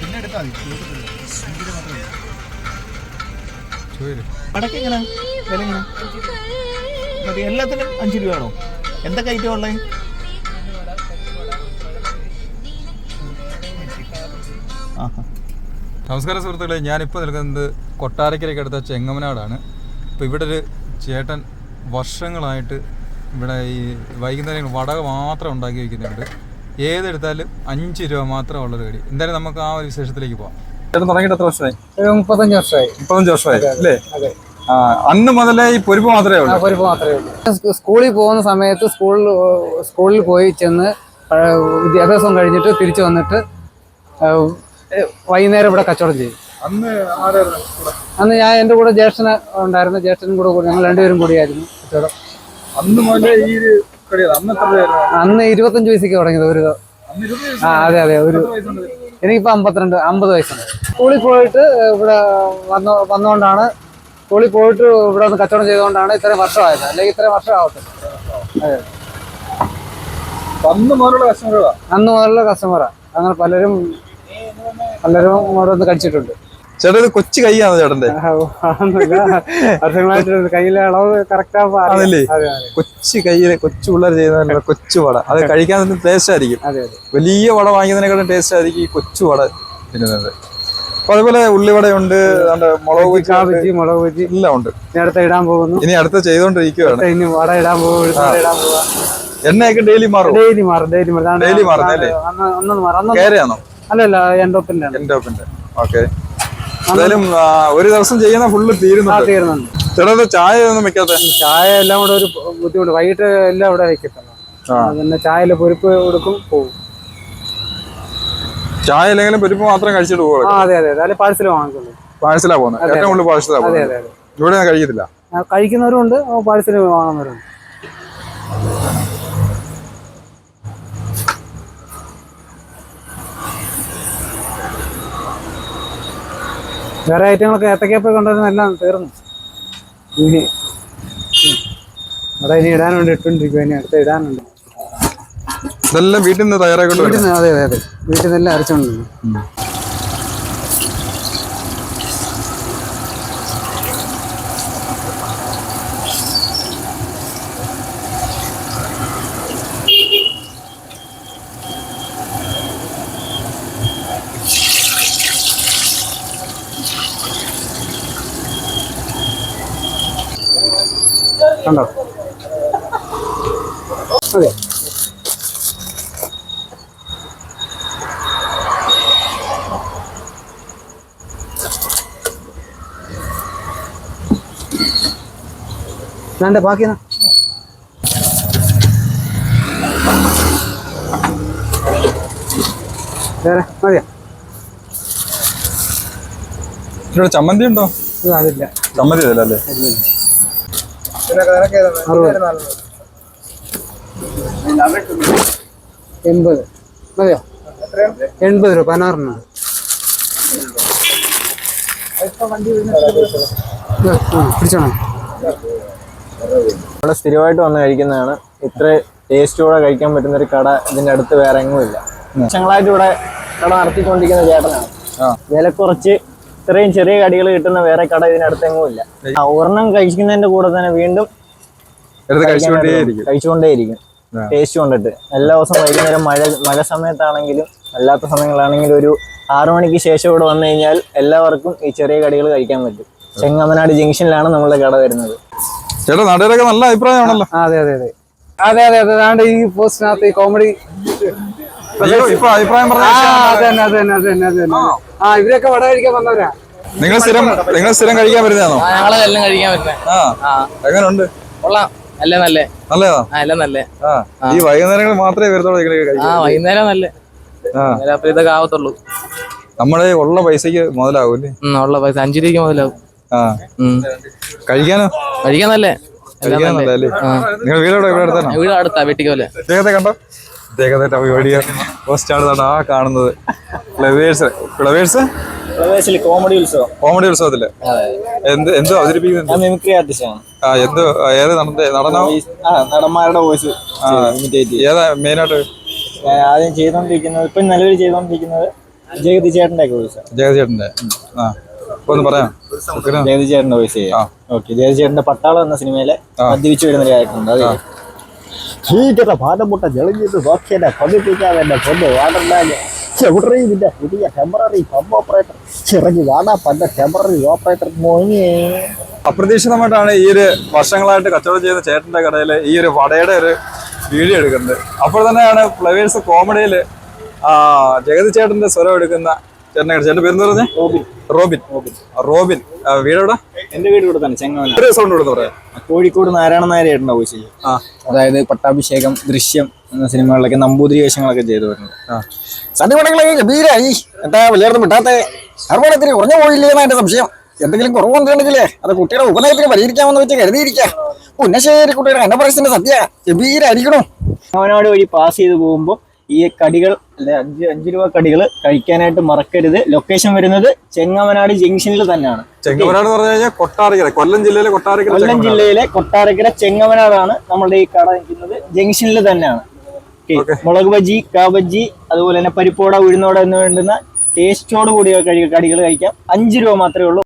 പിന്നെ എടുത്താൽ മതി. വടക്ക് എങ്ങനെ? വില എങ്ങനെ? മതി എല്ലാത്തിനും അഞ്ച് രൂപയാണോ എന്തൊക്കെ ഐറ്റം ഉള്ളത് നമസ്കാരം സുഹൃത്തുക്കളെ ഞാനിപ്പോൾ നിൽക്കുന്നത് കൊട്ടാരക്കരയ്ക്ക് അടുത്ത ചെങ്ങമനാടാണ്. ഇപ്പോൾ ഇവിടെ ഒരു ചേട്ടൻ വർഷങ്ങളായിട്ട് ഇവിടെ ഈ വൈകുന്നേരം വടക മാത്രം ഉണ്ടാക്കി വയ്ക്കുന്നുണ്ട് ഏതെടുത്താലും അഞ്ച് രൂപ മാത്രമുള്ളൊരു കടി എന്തായാലും നമുക്ക് ആ ഒരു വിശേഷത്തിലേക്ക് പോവാം. ചേട്ടൻ തുടങ്ങിയിട്ട് എത്ര വർഷമായി? മുപ്പത്തഞ്ച് വർഷമായി. മുപ്പത്തഞ്ച് വർഷമായി അല്ലേ? അന്ന് മുതലേ ഈ പൊരിപ്പ് മാത്രമേ ഉള്ളൂ. പൊരിപ്പ് മാത്രമേ ഉള്ളൂ. സ്കൂ- സ്കൂളിൽ പോകുന്ന സമയത്ത് സ്കൂളിൽ സ്കൂളിൽ പോയി ചെന്ന് വിദ്യാഭ്യാസം കഴിഞ്ഞിട്ട് തിരിച്ചു വന്നിട്ട് വൈകുന്നേരം ഇവിടെ കച്ചവടം ചെയ്യും. അന്ന് ഞാൻ എന്റെ കൂടെ ജ്യേഷ്ഠന് ഉണ്ടായിരുന്നു. ജ്യേഷ്ഠനും കൂടെ കൂടി ഞങ്ങൾ രണ്ടുപേരും കൂടിയായിരുന്നു. കച്ചവടം അന്ന് മുതലേ ഈ അന്ന് ഇരുപത്തഞ്ച് വയസ്സൊക്കെ തുടങ്ങിയത് ഒരു ആ അതെ അതെ ഒരു എനിക്കിപ്പോ അമ്പത്തിരണ്ട് അമ്പത് വയസ്സുണ്ട്. സ്കൂളിൽ പോയിട്ട് ഇവിടെ വന്നു വന്നുകൊണ്ടാണ് സ്കൂളിൽ പോയിട്ട് ഇവിടെ ഒന്ന് കച്ചവടം ചെയ്തുകൊണ്ടാണ് ഇത്രയും വർഷമായത്. അല്ലെങ്കിൽ ഇത്രയും വർഷം ആവട്ടെ അതെ. അന്ന് മുതലുള്ള കസ്റ്റമറാ അങ്ങനെ പലരും പലരും ഓരോന്ന് ഒന്ന് കഴിച്ചിട്ടുണ്ട് ചേട്ടാ ഇത് കൊച്ചു കൈയാണ് ചേട്ടന്റെ. വർഷങ്ങളായിട്ട് അളവ് കറക്റ്റാ അതല്ലേ? അതെ അതെ. കൊച്ചു കയ്യിൽ കൊച്ചു പിള്ളേർ ചെയ്യുന്ന കൊച്ചു വട. അത് കഴിക്കാൻ ടേസ്റ്റ് ആയിരിക്കും വലിയ വട വാങ്ങിയതിനെക്കാളും ടേസ്റ്റ് ആയിരിക്കും ഈ കൊച്ചു വട തിന്നുന്നത്. അപ്പൊ അതുപോലെ ഉള്ളിവടയുണ്ട് മുളക് കാ ബജി ബജി മുളക് ബജി എല്ലാം ഉണ്ട്. നേരത്തെ ഇടാൻ പോകുന്നു. ഇനി അടുത്ത ചെയ്തോണ്ടിരിക്കുകയാണ്. ഇനി വട ഇടാൻ പോകും ഇടാൻ പോവാ എണ്ണയൊക്കെ ഡെയിലി മാറും ഡെയിലി മാറും ഡെയിലി മാറും. ഡെയിലി Daily മാറും, അല്ലേ? അന്ന് ഒന്നും മാറും. അന്ന് കേരയാണോ അല്ലല്ല എൻഡോപ്പിന്റെ എൻഡോപ്പിന്റെ ഓക്കെ എന്തായാലും ഒരു ദിവസം ചെയ്യുന്ന ഫുള്ള് തീരുന്നു തീരുന്നുണ്ട്. ചേട്ടാ ചായ ഒന്നും വെക്കാത്ത ചായ എല്ലാം കൂടെ ഒരു ബുദ്ധിമുട്ട്. വൈകിട്ട് എല്ലാം ഇവിടെ വെക്കത്തുള്ളൂ. ചായ പിന്നെ ചായയിൽ പൊരിപ്പ് കൊടുക്കും പോകും ചായ ഇല്ലെങ്കിലും പൊരിപ്പ് മാത്രം കഴിച്ചിട്ട് പോകും അതെ അതെ അതെ. പാഴ്സൽ വാങ്ങിക്കുള്ളൂ. പാഴ്സലാ പോകുന്നത്. ഏറ്റവും കൂടുതൽ പാഴ്സലാ ഇവിടെ ഞാൻ കഴിക്കത്തില്ല. കഴിക്കുന്നവരുണ്ട് പാഴ്സൽ വാങ്ങുന്നവരുണ്ട്. വേറെ ഐറ്റങ്ങളൊക്കെ ഏത്തക്കയപ്പം കൊണ്ടുവരുന്ന എല്ലാം തീർന്നു. ഇനി അവിടെ ഇനി ഇടാനുണ്ട് ഇട്ടുകൊണ്ടിരിക്കും ഇനി അടുത്ത് ഇടാനുണ്ട്. ഇതെല്ലാം വീട്ടിൽ നിന്ന് തയ്യാറാക്കി വീട്ടിൽ നിന്ന് അതെ അതെ അതെ. വീട്ടിൽ നിന്നെല്ലാം അരച്ചുകൊണ്ടിരുന്നു കണ്ടോ? അതെ. വേണ്ട ബാക്കി? വേറെ മതിയാ? ചമ്മന്തി ഉണ്ടോ? അതില്ല. ചമ്മന്തി ഇതല്ല? അറുപത്. എൺപത്. മതിയോ? എൺപത് രൂപ പതിനാറിന്. പിടിച്ചോണോ. നമ്മൾ സ്ഥിരമായിട്ട് വന്ന് കഴിക്കുന്നതാണ്. ഇത്ര ടേസ്റ്റോടെ കഴിക്കാൻ പറ്റുന്ന ഒരു കട ഇതിന്റെ അടുത്ത് വേറെ എങ്ങും ഇല്ല. വർഷങ്ങളായിട്ട് ഇവിടെ കട നടത്തിക്കൊണ്ടിരിക്കുന്ന ചേട്ടനാണ്. വില കുറച്ച് ഇത്രയും ചെറിയ കടികൾ കിട്ടുന്ന വേറെ കട ഇതിനടുത്തെങ്ങും ഇല്ല. ആ, ഒരെണ്ണം കഴിക്കുന്നതിന്റെ കൂടെ തന്നെ വീണ്ടും കഴിച്ചുകൊണ്ടേയിരിക്കും. ടേസ്റ്റ് കൊണ്ടിട്ട്. എല്ലാ ദിവസവും വൈകുന്നേരം മഴ മഴ സമയത്താണെങ്കിലും അല്ലാത്ത സമയങ്ങളാണെങ്കിലും ഒരു ആറു മണിക്ക് ശേഷം ഇവിടെ വന്നു കഴിഞ്ഞാൽ എല്ലാവർക്കും ഈ ചെറിയ കടികൾ കഴിക്കാൻ പറ്റും. ചെങ്ങമനാട് ജംഗ്ഷനിലാണ് നമ്മളുടെ കട വരുന്നത്. ചേട്ടാ നാട്ടുകാരൊക്കെ നല്ല അഭിപ്രായമാണല്ലോ. അതെ അതെ അതെ. അതെ അതെ അതെ. അതാണ്ട് ഈ പോസ്റ്റിനകത്ത് ഈ കോമഡി ആ ഇവരൊക്കെ വട കഴിക്കാൻ വന്നവരാ? നിങ്ങൾ സ്ഥിരം നിങ്ങൾ സ്ഥിരം കഴിക്കാൻ വരുന്നതാണോ? ഞങ്ങളെല്ലാം കഴിക്കാൻ പറ്റുന്നത് ആ. എങ്ങനെയുണ്ട് കൊള്ളാം. നല്ല നല്ല. നല്ലതാ? ആ എല്ലാം നല്ല. ഈ വൈകുന്നേരങ്ങൾ മാത്രമേ വരത്തുള്ളൂ ആ കഴിക്കാൻ. വൈകുന്നേരം നല്ല. ആ. അപ്പൊ ഇതൊക്കെ ആവത്തുള്ളൂ. നമ്മുടെ ഉള്ള പൈസക്ക് മുതലാവും അല്ലേ? ഉള്ള പൈസ. അഞ്ചു രൂപയ്ക്ക് മുതലാവും. ആ. കഴിക്കാനോ? കഴിക്കാൻ നല്ലേ. എല്ലാം കഴിക്കാൻ നല്ല. നിങ്ങൾ അടുത്താണോ വീട് അടുത്താ വെട്ടിക്ക് പോലെ കണ്ടോ? വീഡിയോ പോസ്റ്റാണ് കേട്ടോ ആ കാണുന്നത്. Flowers Flowers? ഫ്ലവേഴ്സിൽ കോമഡി ഉത്സവം. കോമഡി ഉത്സവത്തിൽ. എന്ത് എന്തോ അവതരിപ്പിക്കുന്നുണ്ട് ഞാൻ മിമിക്രി ആർട്ടിസ്റ്റാണ് ആ എന്തോ ഏത് നടന്ന നടനോ? നടന്മാരുടെ വോയിസ് ഏതാ മെയിനായിട്ട് ആദ്യം ചെയ്തോണ്ടിരിക്കുന്നത് ഇപ്പം നിലവിൽ ചെയ്തോണ്ടിരിക്കുന്നത് ജഗതി ചേട്ടന്റെ ഒക്കെ വോയിസ് ജഗതി ചേട്ടന്റെ ആ ഒന്ന് പറയാം. ജഗതി ചേട്ടന്റെ വോയിസ്. ചെയ്യാം. ഓക്കെ ജഗതി ചേട്ടന്റെ പട്ടാളം എന്ന സിനിമയിലെ മദ്യപിച്ചു വരുന്ന ഒരു ക്യാരക്ടറുണ്ട് അത് ഭീകര ഭാരമുട്ട ജളിഞ്ഞിട്ട് നോക്കിയെന്നെ പതിപ്പിക്കാൻ എന്നെ കൊന്നു. വാടണ്ടാൽ ചെവിടറി ഇതിന്റെ പുതിയ ടെമ്പററി പമ്പ് ഓപ്പറേറ്റർ ചിറങ്ങി വാടാ പണ്ട ടെമ്പററി ഓപ്പറേറ്റർ മോങ്ങിയേ അപ്രതീക്ഷിതമായിട്ടാണ് ഈ ഒരു വർഷങ്ങളായിട്ട് കച്ചവടം ചെയ്യുന്ന ചേട്ടന്റെ കടയിൽ ഈ ഒരു വടയുടെ ഒരു വീഡിയോ എടുക്കുന്നത്. അപ്പോൾ തന്നെയാണ് ഫ്ലവേഴ്സ് കോമഡിയിൽ ജഗതി ചേട്ടന്റെ സ്വരം എടുക്കുന്ന ചേട്ടനെ ചേട്ടന്റെ പേര് പറഞ്ഞേ? റോബിൻ. റോബിൻ. റോബിൻ. വീടെവിടെ? എന്റെ വീട് ഇവിടെ തന്നെ ചെങ്ങവന. ഒരു സൗണ്ട് കൊടുത്ത് പറയാം. കോഴിക്കോട് നാരായണ നായര വോയിസ് ചെയ്യും അതായത് പട്ടാഭിഷേകം ദൃശ്യം എന്ന സിനിമകളിലൊക്കെ നമ്പൂതിരി വേഷങ്ങളൊക്കെ ചെയ്തു വരുന്നത്. ആ. സന്ധിപടങ്ങളെ ഗംഭീരായി. എന്താ വലിയ വിട്ടാത്തെ ഹർമോണത്തിന് കുറഞ്ഞു പോയില്ലേ എന്നാ എന്റെ സംശയം. എന്തെങ്കിലും കുറവുണ്ടെങ്കിലേ അത് കുട്ടിയുടെ ഉപനയത്തിന് പരിഹരിക്കാമെന്ന് വെച്ച് കരുതിയിരിക്കാം. പുന്നശ്ശേരി കുട്ടിയുടെ അന്നപ്രശ്നത്തിന്റെ സദ്യ ഗംഭീരായിരിക്കണോ. അവനോട് വഴി പാസ് ചെയ്ത് പോകുമ്പോൾ ഈ കടികൾ അല്ലെ അഞ്ച് അഞ്ച് രൂപ കടികൾ കഴിക്കാനായിട്ട് മറക്കരുത്. ലൊക്കേഷൻ വരുന്നത് ചെങ്ങമനാട് ജംഗ്ഷനിൽ തന്നെയാണ്. ചെങ്ങമനാട് എന്ന് പറഞ്ഞു കഴിഞ്ഞാൽ കൊട്ടാരക്കര കൊല്ലം ജില്ലയിലെ കൊട്ടാരക്കര കൊല്ലം ജില്ലയിലെ കൊട്ടാരക്കര ചെങ്ങമനാടാണ് നമ്മളുടെ ഈ കട നിൽക്കുന്നത്. ജംഗ്ഷനിൽ തന്നെയാണ്. മുളക് ബജി കാബജി അതുപോലെ തന്നെ പരിപ്പോട ഉഴുന്നോട എന്ന് വേണ്ടുന്ന ടേസ്റ്റോട് കൂടിയ കടികൾ കഴിക്കാം. അഞ്ച് രൂപ മാത്രമേ ഉള്ളൂ.